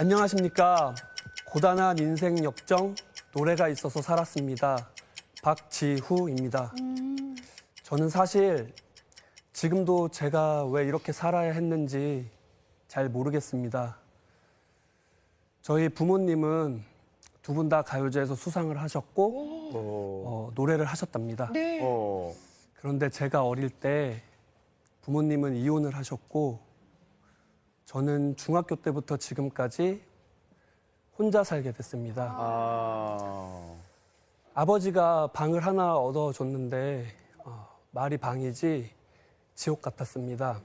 안녕하십니까. 고단한 인생 역정, 노래가 있어서 살았습니다. 박지후입니다. 저는 사실 지금도 제가 왜 이렇게 살아야 했는지 잘 모르겠습니다. 저희 부모님은 두 분 다 가요제에서 수상을 하셨고 어, 노래를 하셨답니다. 네. 어. 그런데 제가 어릴 때 부모님은 이혼을 하셨고 저는 중학교 때부터 지금까지 혼자 살게 됐습니다. 아. 아버지가 방을 하나 얻어줬는데 어, 말이 방이지 지옥 같았습니다.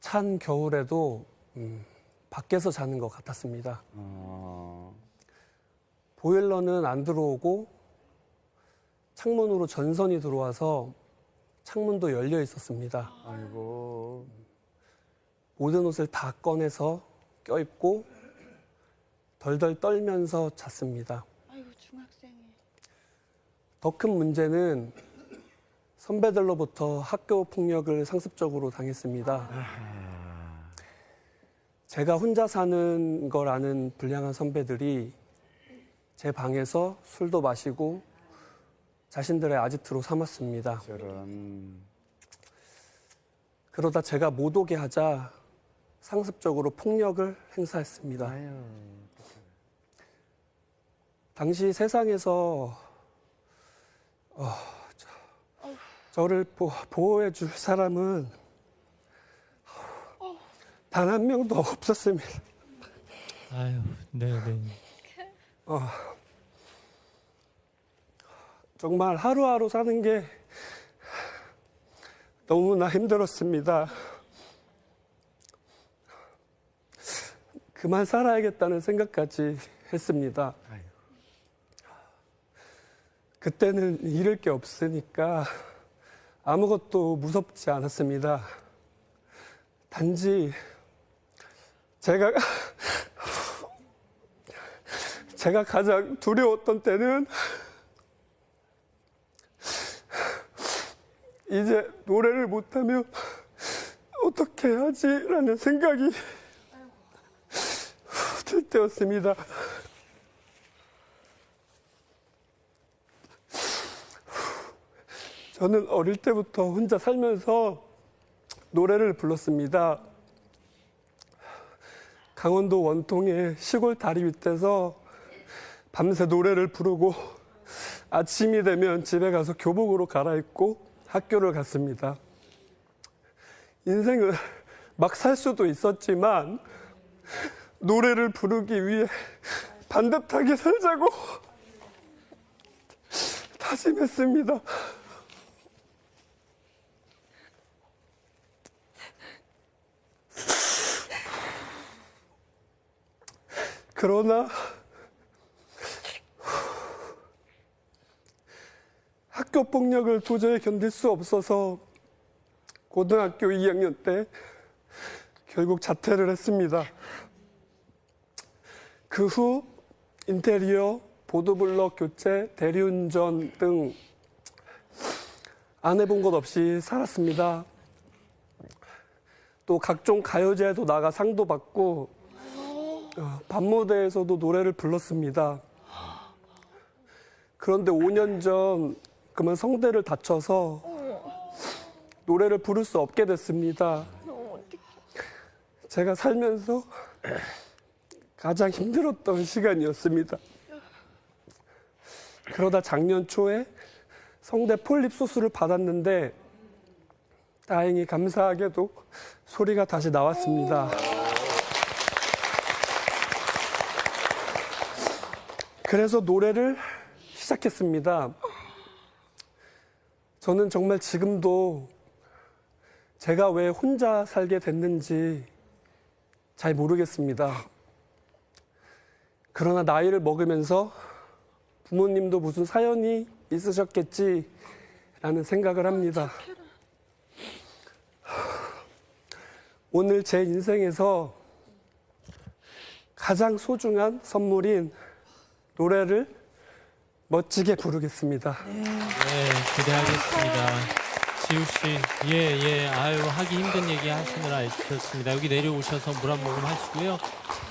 찬 겨울에도 음, 밖에서 자는 것 같았습니다. 아. 보일러는 안 들어오고 창문으로 전선이 들어와서 창문도 열려 있었습니다. 아이고. 모든 옷을 다 꺼내서 껴입고 덜덜 떨면서 잤습니다. 아이고 중학생이. 더 큰 문제는 선배들로부터 학교 폭력을 상습적으로 당했습니다. 제가 혼자 사는 걸 아는 불량한 선배들이 제 방에서 술도 마시고 자신들의 아지트로 삼았습니다. 저런. 그러다 제가 못 오게 하자 상습적으로 폭력을 행사했습니다. 아유. 당시 세상에서 어, 저, 를 보 호해 줄 사람은 단 한 명도 없었습니다. 아유, 네, 네. 정말 하루하루 사는 게 너무나 힘들었습니다. 그만 살아야겠다는 생각까지 했습니다. 그때는 잃을 게 없으니까 아무것도 무섭지 않았습니다. 단지 제가 제가 가장 두려웠던 때는 이제 노래를 못하면 어떻게 하지라는 생각이 들 때였습니다. 저는 어릴 때부터 혼자 살면서 노래를 불렀습니다. 강원도 원통의 시골 다리 밑에서 밤새 노래를 부르고 아침이 되면 집에 가서 교복으로 갈아입고 학교를 갔습니다. 인생을 막 살 수도 있었지만 노래를 부르기 위해 반듯하게 살자고 다짐했습니다. 그러나 학교 폭력을 도저히 견딜 수 없어서 고등학교 2학년 때 결국 자퇴를 했습니다. 그 후 인테리어, 보도블럭 교체, 대리운전 등 안 해본 것 없이 살았습니다. 또 각종 가요제에도 나가 상도 받고 어, 밤무대에서도 노래를 불렀습니다. 그런데 5년 전 그만 성대를 다쳐서 노래를 부를 수 없게 됐습니다. 제가 살면서 가장 힘들었던 시간이었습니다. 그러다 작년 초에 성대 폴립 수술을 받았는데 다행히 감사하게도 소리가 다시 나왔습니다. 그래서 노래를 시작했습니다. 저는 정말 지금도 제가 왜 혼자 살게 됐는지 잘 모르겠습니다. 그러나 나이를 먹으면서 부모님도 무슨 사연이 있으셨겠지라는 생각을 합니다. 오늘 제 인생에서 가장 소중한 선물인 노래를 멋지게 부르겠습니다. 네, 기대하겠습니다. 지우 씨, 예, 예, 아유 하기 힘든 얘기 하시느라 애쓰셨습니다. 여기 내려오셔서 물 한 모금 하시고요.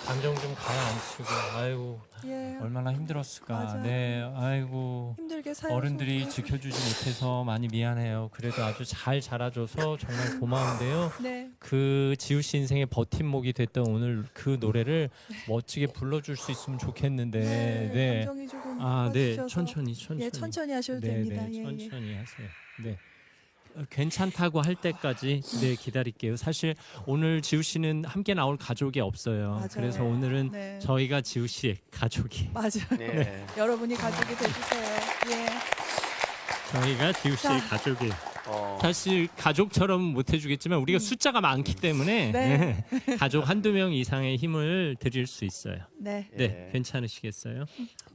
감정 좀 가라앉히고, 아이고 예. 얼마나 힘들었을까. 맞아요. 네, 아이고 힘들게 살고 어른들이 지켜주지 못해서 많이 미안해요. 그래도 아주 잘 자라줘서 정말 고마운데요. 네. 그 지우 씨 인생의 버팀목이 됐던 오늘 그 노래를 멋지게 불러줄 수 있으면 좋겠는데, 네. 네. 감정이 조금 아, 네, 빠지셔서. 천천히, 천천히. 예, 천천히 하셔도 네, 됩니다. 네, 예, 예. 천천히 하세요. 네. 어, 괜찮다고 할 때까지 네 기다릴게요. 사실 오늘 지우 씨는 함께 나올 가족이 없어요. 맞아요. 그래서 오늘은 네. 저희가 지우 씨의 가족이 맞아요. 네. 여러분이 가족이 돼주세요. 예. 저희가 지우 씨의 자. 가족이에요. 어. 사실 가족처럼 못 해주겠지만 우리가 숫자가 많기 때문에 음. 네. 가족 한두 명 이상의 힘을 드릴 수 있어요. 네. 네, 예. 괜찮으시겠어요?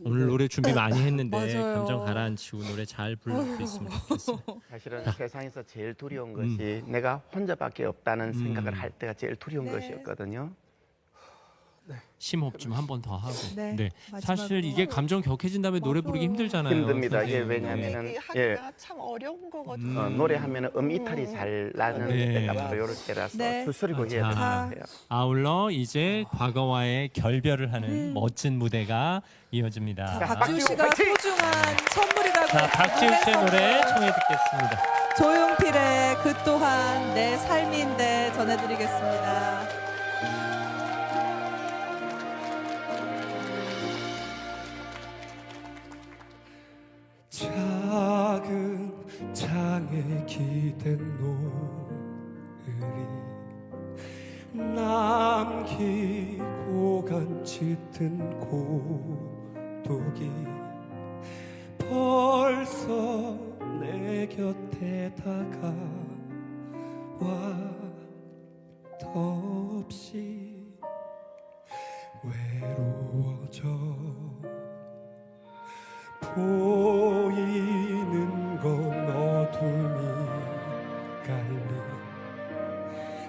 오늘 노래 준비 많이 했는데 맞아요. 감정 가라앉히고 노래 잘 부를 수 있으면 좋겠어요. 사실은 세상에서 제일 두려운 음. 것이 내가 혼자밖에 없다는 생각을 음. 할 때가 제일 두려운 네. 것이었거든요. 심호흡 좀 한 번 더 하고. 네, 네. 마지막으로. 사실 이게 감정 격해진 다음에 노래 부르기 맞아요. 힘들잖아요. 힘듭니다. 이게 선생님. 왜냐하면은 예. 하기가 참 어려운 거거든요. 음. 어, 노래하면 음 이탈이 잘 나는 네. 때가 바로 이럴 때라서 네. 수술이고 아, 해야 되는 자. 아울러 이제 과거와의 결별을 하는 음. 멋진 무대가 이어집니다. 박지우 박지우 씨가 화이팅! 소중한 선물이라고 자, 박지우 씨의 노래 청해 듣겠습니다. 조용필의 그 또한 내 삶인데 전해드리겠습니다. 짙은 고독이 벌써 내 곁에 다가와 덧없이 외로워져 보이는 건 어둠이 깔린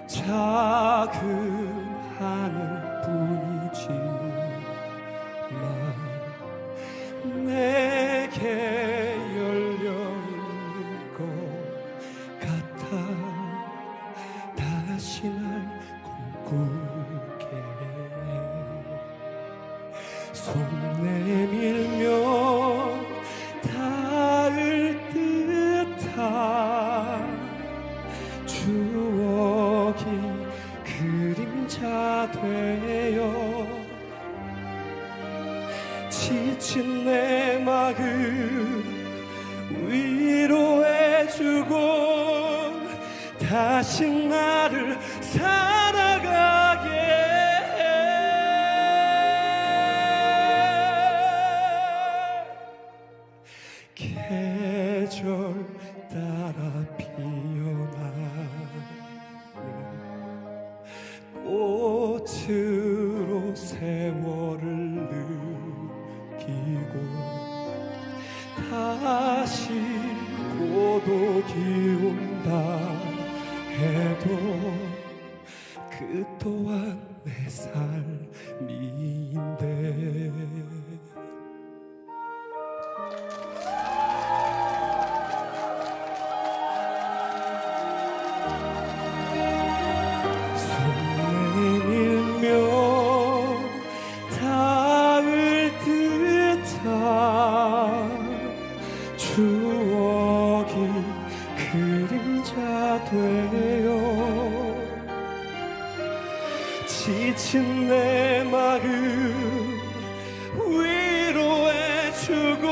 작은 하늘 뿐이지 손 내밀면 닿을 듯한 추억이 그림자 되어 지친 내 마음 위로해주고 다시 나를 살 추억이 그림자 되어 지친 내 마음 위로해주고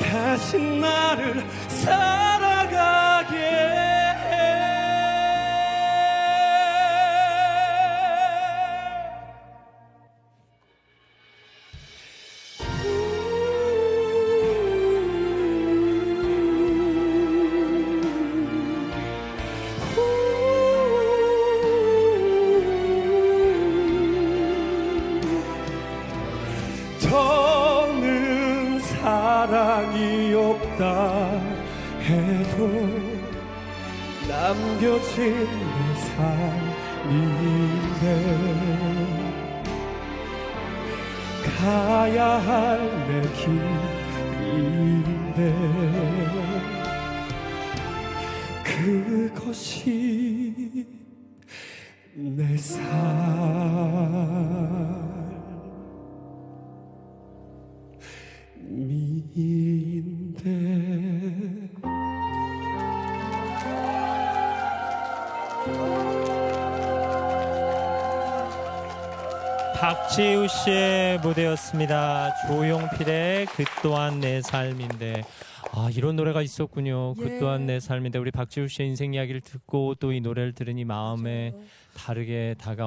다시 나를 사랑이 없다 해도 남겨진 내 삶인데 가야 할 내 길인데 그것이 박지우 씨의 무대였습니다. 조용필의 그 또한 내 삶인데 아 이런 노래가 있었군요. 그 예. 또한 내 삶인데 우리 박지우 씨의 인생 이야기를 듣고 또 이 노래를 들으니 마음에 다르게 다가.